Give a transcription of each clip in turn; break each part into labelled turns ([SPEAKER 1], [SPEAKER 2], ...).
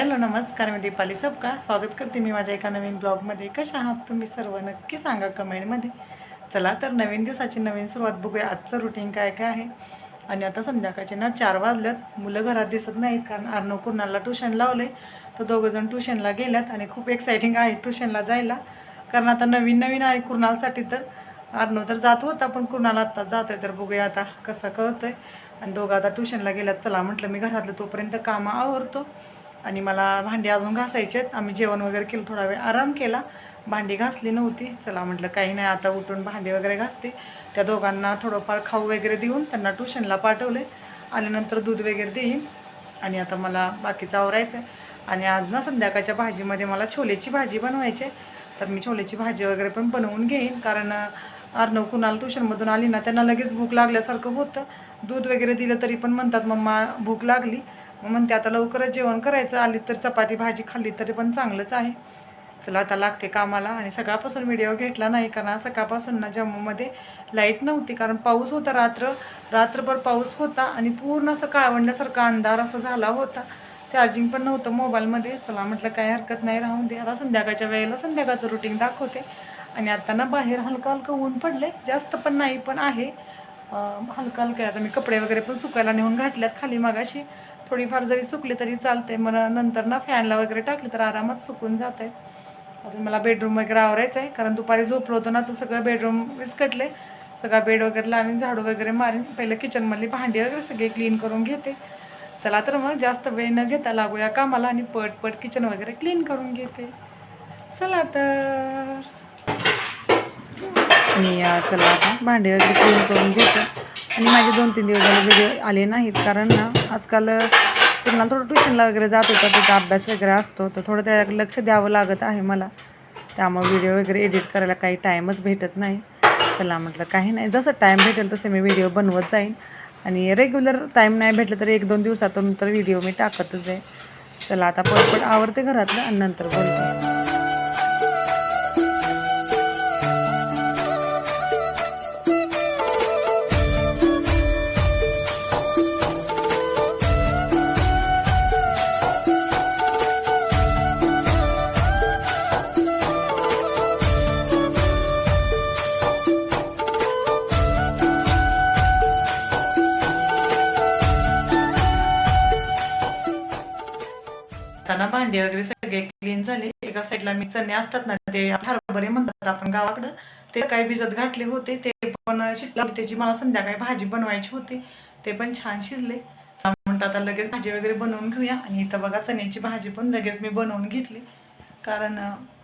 [SPEAKER 1] Hello नमस्कार मी दीपाली सबका. स्वागत करते मी माझ्या एका नवीन ब्लॉगमध्ये. कशा आहात तुम्ही सर्व? नक्की सांगा कमेंटमध्ये. चला तर नवीन दिवसाची नवीन सुरुवात बघूया. आजचं रुटीन काय काय आहे? आणि आता संध्याकाळचे ना चार वाजल्यात. मुलं घरात दिसत नाहीत कारण अर्णव कुर्नाला ट्युशन लावले तर दोघंजण ट्युशनला गेल्यात आणि खूप एक्सायटिंग आहे ट्युशनला जायला. कारण आता नवीन नवीन आहे कुर्नालसाठी तर. अर्णव तर जात होता पण कुर्नाला आत्ता जातोय. तर बघूया आता कसं कळतोय. आणि दोघं आता ट्युशनला गेल्यात. चला म्हटलं मी घरातलं तोपर्यंत कामं आवरतो. आणि मला भांडी अजून घासायचे आहेत. आम्ही जेवण वगैरे केलं थोडा वेळ आराम केला. भांडी घासली नव्हती. चला म्हटलं काही नाही आता उठून भांडी वगैरे घासते. त्या दोघांना थोडंफार खाऊ वगैरे देऊन त्यांना ट्युशनला पाठवले. आल्यानंतर दूध वगैरे देईन. आणि आता मला बाकीचं आवरायचं आहे. आणि आज ना संध्याकाळच्या भाजीमध्ये मला छोलेची भाजी बनवायची आहे. तर मी छोलेची भाजी वगैरे पण बनवून घेईन. कारण अर्णव कुणाला ट्युशनमधून आली ना त्यांना लगेच भूक लागल्यासारखं होतं. दूध वगैरे दिलं तरी पण म्हणतात मम्मा भूक लागली. मग म्हणते आता लवकरच जेवण करायचं आली तर चपाती भाजी खाल्ली तरी पण चांगलंच आहे. चला आता लागते कामाला. आणि सकाळपासून व्हिडिओ घेतला नाही कारण सकाळपासून ना जम्मूमध्ये लाइट नव्हती कारण पाऊस होता रात्र. रात्रभर पाऊस होता आणि पूर्ण असं काळवंडल्यासारखा अंधार असा झाला होता. चार्जिंग पण नव्हतं मोबाईलमध्ये चला म्हटलं काही हरकत नाही राहून दे. आता संध्याकाळच्या वेळेला संध्याकाळचं रुटीन दाखवते. आणि आता ना बाहेर हलकं हलकं ऊन पडले जास्त पण नाही पण आहे. हलकं हलकं आता मी कपडे वगैरे पण सुकायला नेऊन घातल्यात खाली मागाशी. थोडीफार जरी सुकली तरी चालते मग नंतर ना फॅनला वगैरे टाकली तर आरामात सुकून जात आहेत अजून मला बेडरूम वगैरे आवरायचं आहे कारण दुपारी झोपलो होतो ना तर सगळं बेडरूम विस्कटले सगळा बेड वगैरे लावीन झाडू वगैरे मारीन. पहिलं किचनमधली भांडी वगैरे सगळे क्लीन करून घेते. चला तर मग जास्त वेळ न घेता लागूया कामाला आणि पट पट किचन वगैरे क्लीन करून घेते. चला तर. मी चला आता भांडे वगैरे क्लीन करून घेते. आणि माझे दोन तीन दिवस झाले व्हिडिओ आले नाहीत. कारण ना आजकाल पुन्हा थोडं ट्युशनला वगैरे जात होता त्याचा अभ्यास वगैरे असतो. तर थोडं त्या लक्ष द्यावं लागत आहे मला. त्यामुळे व्हिडिओ वगैरे एडिट करायला काही टाईमच भेटत नाही. चला म्हटलं काही नाही. जसं टाईम भेटेल तसं मी व्हिडिओ बनवत जाईन. आणि रेग्युलर टाईम नाही भेटलं तर एक दोन दिवसातून तर व्हिडिओ मी टाकतच आहे. चला आता पटपट आवडते घरातलं आणि नंतर बोलते. भांडे वगैरे सगळे क्लीन झाले. एका साईडला मी चणे असतात ना ते हरभरे म्हणतात आपण गावाकडं. ते काही भिजत घातले होते. ते पण शिकला त्याची मला संध्याकाळी भाजी बनवायची होती. ते पण छान शिजले. म्हणतात आता लगेच भाजी वगैरे बनवून घेऊया. आणि इथं बघा चण्याची भाजी पण लगेच मी बनवून घेतली. कारण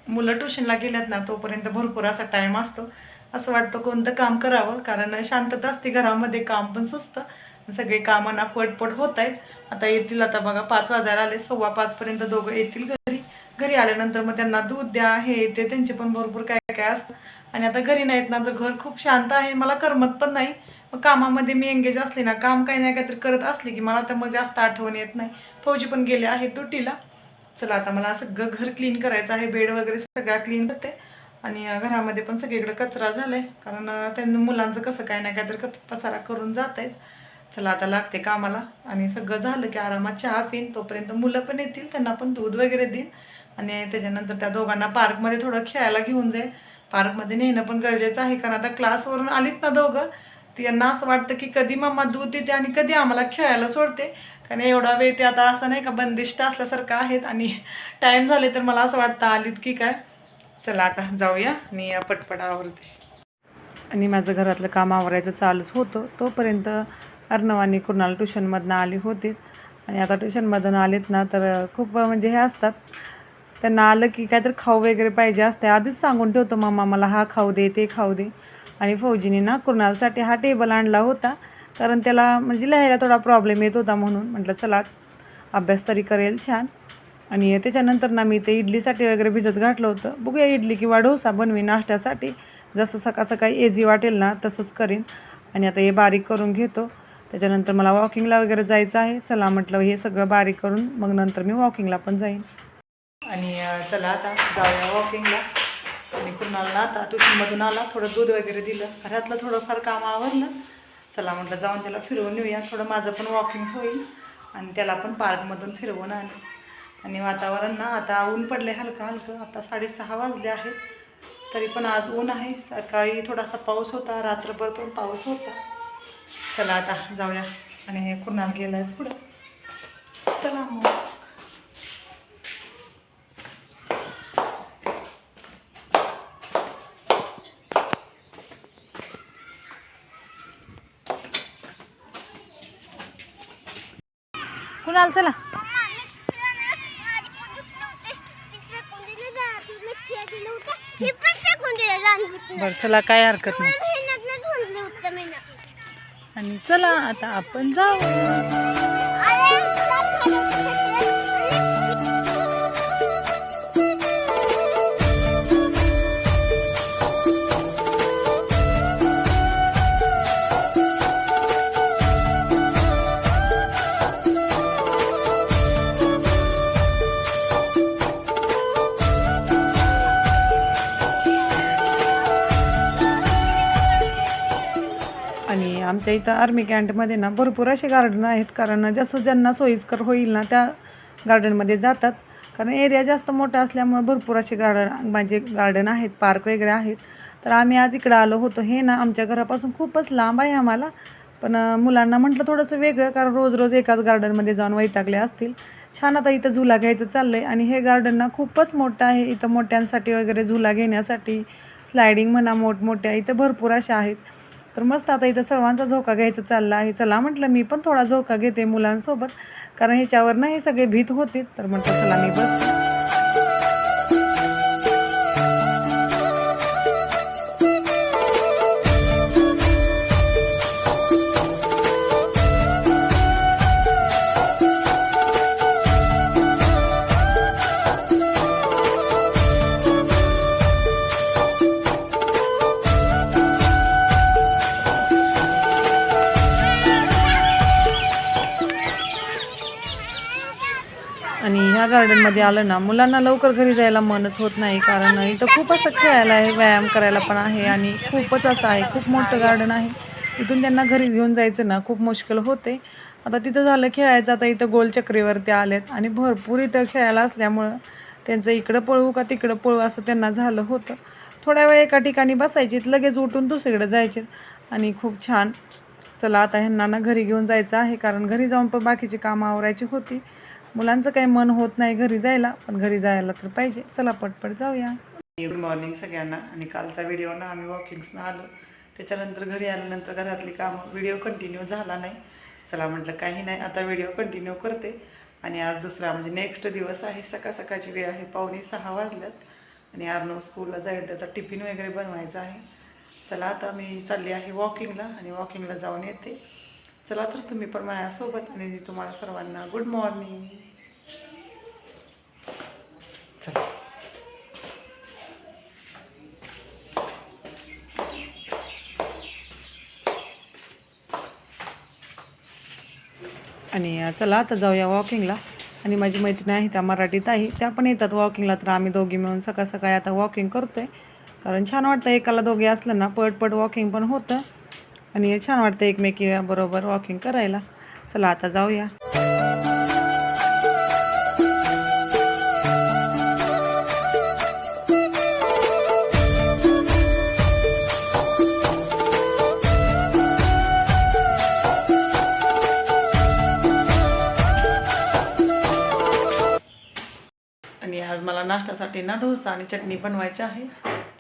[SPEAKER 1] मुलं ट्युशनला गेल्यात ना तोपर्यंत भरपूर असा टाईम असतो. असं वाटतं कोणतं काम करावं. कारण शांतता असते घरामध्ये. काम पण सुचतं सगळे कामांना पटपट होत आहेत आता येतील आता बघा पाच वाजायला आले सव्वा पाचपर्यंत दोघं येतील घरी. घरी आल्यानंतर मग त्यांना दूध द्या हे ते त्यांचे पण भरपूर काय काय असतं. आणि आता घरी नाहीत ना तर घर खूप शांत आहे. मला करमत पण नाही. मग कामामध्ये मी एंगेज असले ना काम काही नाही काहीतरी करत असले की मला तर मग जास्त आठवण येत नाही. फौजी पण गेले आहे तुटीला चला आता मला सगळं घर क्लीन करायचं आहे. बेड वगैरे सगळा क्लीन करते. आणि घरामध्ये पण सगळीकडे कचरा झाला आहे कारण त्यांना मुलांचं कसं काय नाही काहीतरी पसारा करून जात आहेत चला आता लागते कामाला. आणि सगळं झालं की आरामात चहा पिन तोपर्यंत मुलं पण येतील त्यांना पण दूध वगैरे देईन. आणि त्याच्यानंतर त्या दोघांना पार्कमध्ये थोडं खेळायला घेऊन जाईल. पार्कमध्ये नेणं पण गरजेचं आहे कारण आता क्लासवरून आलीत ना दोघं त्यांना असं वाटतं की कधी मम्मा दूध देते आणि कधी आम्हाला खेळायला सोडते. कारण एवढा वेळ ते आता असं नाही का बंदिष्ट असल्यासारखं आहेत आणि टाईम झाले तर मला असं वाटतं आलीत की काय. चला आता जाऊया आणि पटपट आवरते. आणि माझं घरातलं काम आवरायचं चालूच होतं. तोपर्यंत अर्णवानी आणि कुणाल ट्युशनमधनं आली होती. आणि आता ट्युशनमधून आलेत ना तर खूप म्हणजे हे असतात. त्यांना आलं की काहीतरी खाऊ वगैरे पाहिजे असते आधीच सांगून ठेवतो मामा मला हा खाऊ दे ते खाऊ दे. आणि फौजीने ना कुणालसाठी हा टेबल आणला होता. कारण त्याला म्हणजे लिहायला थोडा प्रॉब्लेम येत होता म्हणून म्हटलं चला अभ्यास तरी करेल छान. आणि त्याच्यानंतर ना मी ते इडलीसाठी वगैरे भिजत घातलं होतं. बघूया इडली किंवा डोसा बनवी नाश्त्यासाठी. जसं सकाळ सकाळी एजी वाटेल ना तसंच करीन. आणि आता हे बारीक करून घेतो. त्याच्यानंतर मला वॉकिंगला वगैरे जायचं आहे. चला म्हटलं हे सगळं बारीक करून मग नंतर मी वॉकिंगला पण जाईन. आणि चला आता जाऊया वॉकिंगला. आणि कुणाला आता ट्युशनमधून आला थोडं दूध वगैरे दिलं. घरातलं थोडंफार काम आवरलं. चला म्हटलं जाऊन त्याला फिरवून येऊया. थोडं माझं पण वॉकिंग होईल आणि त्याला पण पार्कमधून फिरवून आणेल आणि वातावरण ना आता ऊन पडले हलकं हलकं. आता साडेसहा वाजले आहेत. तरी पण आज ऊन आहे. सकाळी थोडासा पाऊस होता. रात्रभर पण पाऊस होता. चला आता जाऊया. आणि हे कुणाल गेलं आहे पुढं. चला मग. कुणाल चला. बरं चला काय हरकत नाही. चला आता आपण जाऊ. आमच्या इथं आर्मी कॅन्टमध्ये ना भरपूर असे गार्डन आहेत. कारण जसं ज्यांना सोयीस्कर होईल ना त्या गार्डनमध्ये जातात. कारण एरिया जास्त मोठा असल्यामुळे भरपूर असे गार्डन माझे गार्डन आहेत पार्क वगैरे आहेत. तर आम्ही आज इकडं आलो होतो. हे ना आमच्या घरापासून खूपच लांब आहे आम्हाला. पण मुलांना म्हटलं थोडंसं वेगळं कारण रोज रोज एकाच गार्डनमध्ये जाऊन वैतागले असतील. छान आता इथं झुला घ्यायचं चाललं आहे आणि हे गार्डन ना खूपच मोठं आहे. इथं मोठ्यांसाठी वगैरे झुला घेण्यासाठी स्लायडिंग म्हणा मोठमोठ्या इथं भरपूर अशा आहेत. तर मस्त आता इथं सर्वांचा झोका घ्यायचा चालला आहे. चला म्हटलं मी पण थोडा झोका घेते मुलांसोबत. कारण ह्याच्यावर ना हे सगळे भीत होते तर म्हटलं चला मी बसते. ह्या गार्डनमध्ये आलं ना मुलांना लवकर घरी जायला मनच होत नाही कारण इथं खूप असं खेळायला आहे व्यायाम करायला पण आहे आणि खूपच असं आहे खूप मोठं गार्डन आहे. इथून त्यांना घरी घेऊन जायचं ना खूप मुश्किल होते. आता तिथं झालं खेळायचं आता इथं गोलचक्रीवरती आलेत आणि भरपूर इथं खेळायला असल्यामुळं त्यांचं इकडं पळवू का तिकडं पळवू असं त्यांना झालं होतं. थोड्या वेळ एका ठिकाणी बसायचे लगेच उठून दुसरीकडे जायचे आणि खूप छान. चला आता ह्यांना ना घरी घेऊन जायचं आहे कारण घरी जाऊन पण बाकीची कामं आवरायची होती. मुलांचं काही मन होत नाही घरी जायला पण घरी जायला तर पाहिजे. चला पटपट जाऊया. गुड मॉर्निंग सगळ्यांना. आणि कालचा व्हिडिओ ना आम्ही वॉकिंग्सनं आलो. त्याच्यानंतर घरी आल्यानंतर घरातली कामं व्हिडिओ कंटिन्यू झाला नाही. चला म्हटलं काही नाही. आता व्हिडिओ कंटिन्यू करते. आणि आज दुसरा म्हणजे नेक्स्ट दिवस आहे. सकाळ सकाळची वेळ आहे. पावणे सहा वाजल्यात. आणि आर्नव स्कूलला जाईल. त्याचा टिफिन वगैरे बनवायचा आहे. चला आता मी चालली आहे वॉकिंगला आणि वॉकिंगला जाऊन येते. चला तर तुम्ही पण माझ्यासोबत आणि तुम्हाला सर्वांना गुड मॉर्निंग चला. आणि चला आता जाऊया वॉकिंगला आणि माझी मैत्रीण आहे त्या मराठीत आहे. त्या पण येतात वॉकिंगला तर आम्ही दोघी मिळून सकाळ सकाळी आता वॉकिंग करतोय. कारण छान वाटतं एकाला दोघे असलं ना पटपट वॉकिंग पण होतं. आणि छान वाटतं एकमेकी बरोबर वॉकिंग करायला. चला आता जाऊया. मला ना डोसा आणि चटणी बनवायची आहे.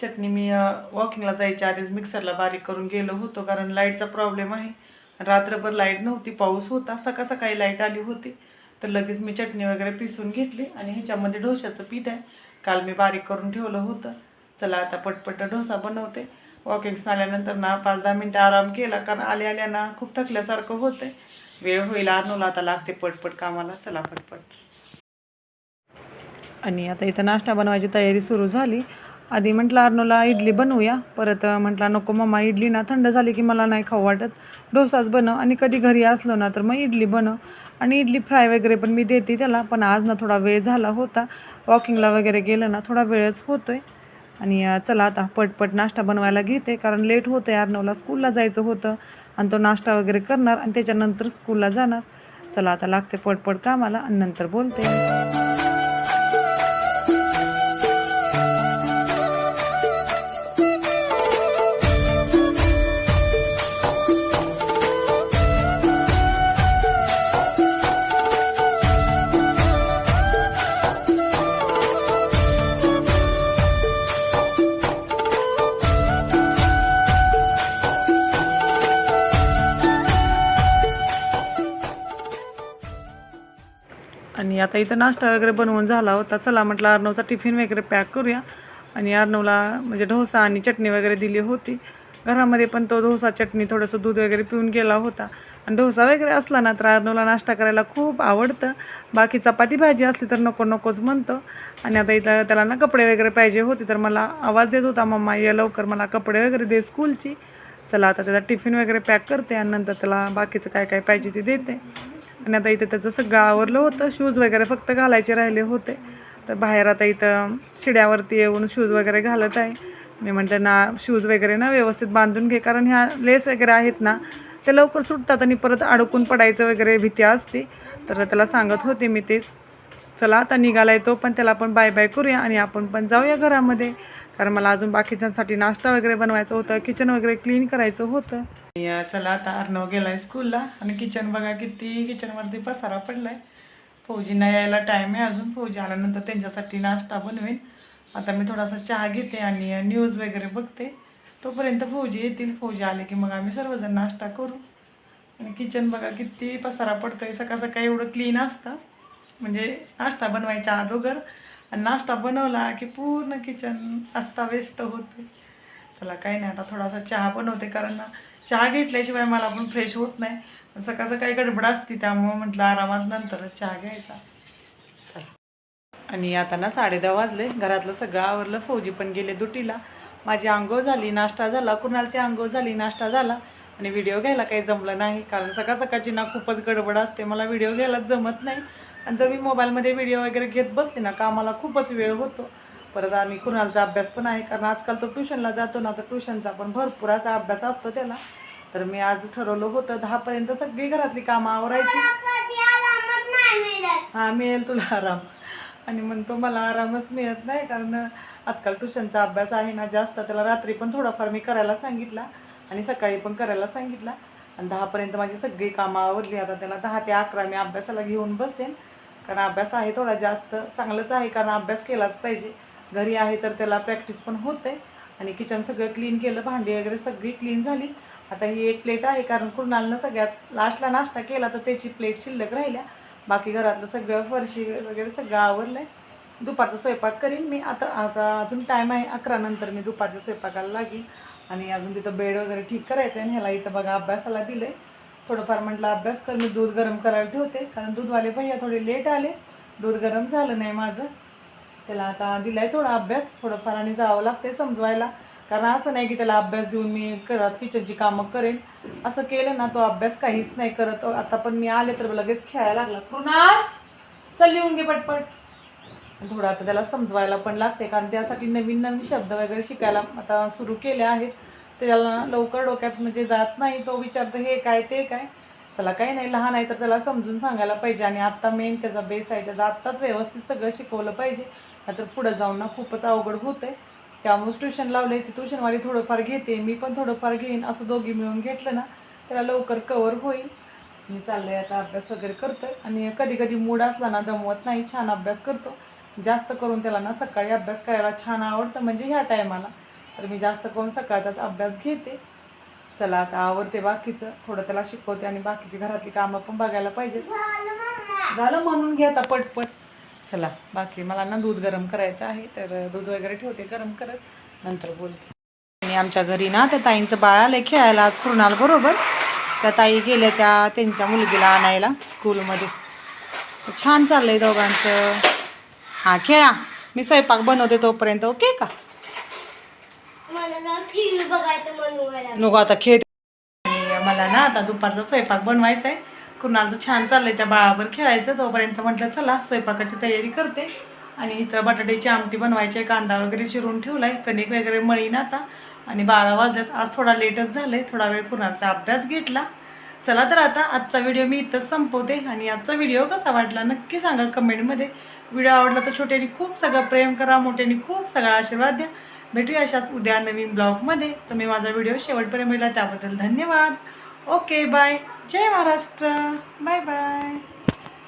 [SPEAKER 1] चटणी मी वॉकिंगला जायच्या आधीच मिक्सरला बारीक करून गेलो होतो कारण लाईटचा प्रॉब्लेम आहे. रात्रभर लाइट नव्हती पाऊस होता सकाळ सकाळी लाइट आली होती. तर लगेच मी चटणी वगैरे पिसून घेतली आणि ह्याच्यामध्ये डोशाचं पीठ आहे. काल मी बारीक करून ठेवलं होतं. चला आता पटपट डोसा बनवते. वॉकिंग्स आल्यानंतर ना पाच दहा मिनटं आराम केला कारण आले आल्या ना खूप थकल्यासारखं होतं वेळ होईल अर्नोला आता लागते पटपट कामाला. चला पटपट. आणि आता इथं नाश्ता बनवायची तयारी सुरू झाली. आधी म्हटलं अर्नोला इडली बनवूया. परत म्हटलं नको मम्मा इडली ना थंड झाली की मला नाही खाऊ वाटत. डोसाच बनव आणि कधी घरी असलो ना तर मग इडली बनव. आणि इडली फ्राय वगैरे पण मी देते त्याला पण आज ना थोडा वेळ झाला होता. वॉकिंगला वगैरे गेलं ना थोडा वेळच होतो आहे आणि चला आता पटपट नाश्ता बनवायला घेते कारण लेट होतं आहे अर्नवला स्कूलला जायचं होतं आणि तो नाश्ता वगैरे करणार आणि त्याच्यानंतर स्कूलला जाणार. चला आता लागते पटपट कामाला आणि नंतर बोलते. आणि आता इथं नाश्ता वगैरे बनवून झाला होता. चला म्हटलं अर्णवचा टिफिन वगैरे पॅक करूया. आणि अर्णवला म्हणजे डोसा आणि चटणी वगैरे दिली होती. घरामध्ये पण तो डोसा चटणी थोडंसं दूध वगैरे पिऊन गेला होता. आणि डोसा वगैरे असला ना तर अर्णवला नाश्ता करायला खूप आवडतं. बाकी चपाती भाजी असली तर नको नकोच म्हणतो. आणि आता इथं त्याला ना कपडे वगैरे पाहिजे होते तर मला आवाज देत होता मम्मा ये लवकर मला कपडे वगैरे दे स्कूलची. चला आता त्याचा टिफिन वगैरे पॅक करते आणि नंतर त्याला बाकीचं काय काय पाहिजे ते देते. आणि आता इथं त्याचं सगळं आवरलं होतं. शूज वगैरे फक्त घालायचे राहिले होते. तर बाहेर आता इथं शिड्यावरती येऊन शूज वगैरे घालत आहे. मी म्हणते ना शूज वगैरे ना व्यवस्थित बांधून घे कारण ह्या लेस वगैरे आहेत ना ते लवकर सुटतात आणि परत अडकून पडायचं वगैरे भीती असते. तर त्याला सांगत होते मी तेच. चला आता निघाला येतो पण त्याला आपण बाय बाय करूया आणि आपण पण जाऊया घरामध्ये. कारण मला अजून बाकीच्यांसाठी नाश्ता वगैरे बनवायचं होतं किचन वगैरे क्लीन करायचं होतं. चला आता अर्णव गेलाय स्कूलला आणि किचन बघा किती किचनवरती पसारा पडलाय. फौजींना यायला टाईम आहे अजून. फौजी आल्यानंतर त्यांच्यासाठी नाश्ता बनवेन. आता मी थोडासा चहा घेते आणि न्यूज वगैरे बघते. तोपर्यंत फौजी येतील. फौजी आले की मग आम्ही सर्वजण नाश्ता करू. आणि किचन बघा किती पसारा पडतोय. सकाळ सकाळी एवढं क्लीन असतं. म्हणजे नाश्ता बनवायच्या अगोदर आणि नाश्ता बनवला की पूर्ण किचन अस्ताव्यस्त होते. चला काही नाही आता थोडासा चहा बनवते कारण चहा घेतल्याशिवाय मला पण फ्रेश होत नाही. सकाळ सकाळी गडबड असते त्यामुळं म्हटलं आरामात नंतरच चहा घ्यायचा. चला. आणि आता ना साडे दहा वाजले घरातलं सगळं आवरलं फौजी पण गेले दुटीला. माझी आंघोळ झाली नाश्ता झाला कुणालची आंघोळ झाली नाश्ता झाला. आणि व्हिडिओ घ्यायला काही जमलं नाही कारण सकाळ सकाळची ना खूपच गडबड असते मला व्हिडिओ घ्यायला जमत नाही. आणि जर मी मोबाईलमध्ये व्हिडिओ वगैरे घेत बसले ना कामाला खूपच वेळ होतो. परत आम्ही कुणालचा अभ्यास पण आहे कारण आजकाल तो ट्युशनला जातो ना तर ट्युशनचा पण भरपूर असा अभ्यास असतो त्याला. तर मी आज ठरवलं होतं दहापर्यंत सगळी घरातली कामं आवरायची. हा मिळेल तुला आराम. आणि म्हणतो मला आरामच मिळत नाही कारण आजकाल ट्युशनचा अभ्यास आहे ना जास्त त्याला रात्री पण थोडाफार मी करायला सांगितला. आणि सकाळी पण करायला सांगितला. आणि दहापर्यंत माझी सगळी कामं आवरली आता त्याला दहा ते अकरा मी अभ्यासाला घेऊन बसेन. कारण अभ्यास आहे थोडा जास्त चांगलंच आहे कारण अभ्यास केलाच पाहिजे. घरी आहे तर त्याला प्रॅक्टिस पण होते आणि किचन सगळं क्लीन केलं भांडी वगैरे सगळी क्लीन झाली. आता ही एक प्लेट आहे कारण कुणालनं सगळ्यात लास्टला नाश्ता केला तर त्याची प्लेट शिल्लक राहिल्या. बाकी घरातलं सगळं फरशी वगैरे सगळं आवरलं आहे दुपारचा स्वयंपाक करीन मी. आता आता अजून टाईम आहे. अकरा नंतर मी दुपारच्या स्वयंपाकाला लागेल. आणि अजून तिथं बेड वगैरे ठीक करायचं आहे आणि ह्याला इथं बघा अभ्यासाला दिलं आहे थोडंफार म्हटलं अभ्यास कर मी दूध गरम करायला ठेवते. कारण दूधवाले भैया थोडे लेट आले. दूध गरम झालं नाही माझं. त्याला आता दिलाय थोडा अभ्यास थोडंफार आणि जावं लागते समजवायला. कारण असं नाही की त्याला अभ्यास देऊन मी करत किचनची कामं करेन. असं केलं ना तो अभ्यास काहीच नाही करत. आता पण मी आले तर लगेच खेळायला लागला. कृणाल चल लिहून घे पटपट. थोडं आता त्याला समजवायला पण लागते कारण त्यासाठी नवीन नवीन शब्द वगैरे शिकायला आता सुरू केले आहेत. त्याला लवकर डोक्यात म्हणजे जात नाही तो विचारतो हे काय ते काय? चला काही नाही लहान आहे तर त्याला समजून सांगायला पाहिजे आणि आत्ता मेन त्याचा बेस आहे त्याचा आत्ताच व्यवस्थित सगळं शिकवलं पाहिजे. नाहीतर पुढं जाऊन ना खूपच अवघड होतं आहे त्यामुळेच ट्युशन लावले ती ट्युशनवाली थोडंफार घेते मी पण थोडंफार घेईन असं दोघी मिळून घेतलं ना त्याला लवकर कवर होईल. मी चाललंय आता अभ्यास वगैरे करतोय आणि कधी कधी मूड असला ना दमवत नाही छान अभ्यास करतो. जास्त करून त्याला ना सकाळी अभ्यास करायला छान आवडतं म्हणजे ह्या टायमाला तर मी जास्त करून सकाळचाच अभ्यास घेते. चला आता आवडते बाकीचं. थोडं त्याला शिकवते आणि बाकीची घरातली कामं पण बघायला पाहिजे झालं म्हणून घे आता पटपट. चला बाकी मला ना दूध गरम करायचं आहे तर दूध वगैरे ठेवते गरम करत. नंतर बोलते. आणि आमच्या घरी ना त्या ताईंचं बाळ आलं खेळायला आज कृणाल बरोबर. त्या ताई गेल्या त्या त्यांच्या मुलगीला आणायला स्कूलमध्ये. छान चाललंय दोघांचं. हां खेळा. मी स्वयंपाक बनवते तोपर्यंत ओके का
[SPEAKER 2] मला टीव्ही बघायचं म्हणून
[SPEAKER 1] नको आता खेळ. मला ना आता दुपारचा स्वयंपाक बनवायचा आहे कुणालचं छान चाललंय त्या बाळावर खेळायचं. तोपर्यंत म्हटलं चला स्वयंपाकाची तयारी करते. आणि इथं बटाट्याची आमटी बनवायची आहे कांदा वगैरे चिरून ठेवलाय कणिक वगैरे मळीन आता. आणि बारा वाजल्यात. आज थोडा लेटच झालंय. थोडा वेळ कुणालचा अभ्यास घेतला. चला तर आता आजचा व्हिडिओ मी इथंच संपवते. आणि आजचा व्हिडिओ कसा वाटला नक्की सांगा कमेंटमध्ये. व्हिडिओ आवडला तर छोट्यानी खूप सगळं प्रेम करा मोठ्यानी खूप सगळा आशीर्वाद द्या. भेटूया अशाच उद्या नवीन ब्लॉगमध्ये. तुम्ही माझा व्हिडिओ शेवटपर्यंत मिळाला त्याबद्दल धन्यवाद. Okay bye. जय महाराष्ट्र. Bye bye.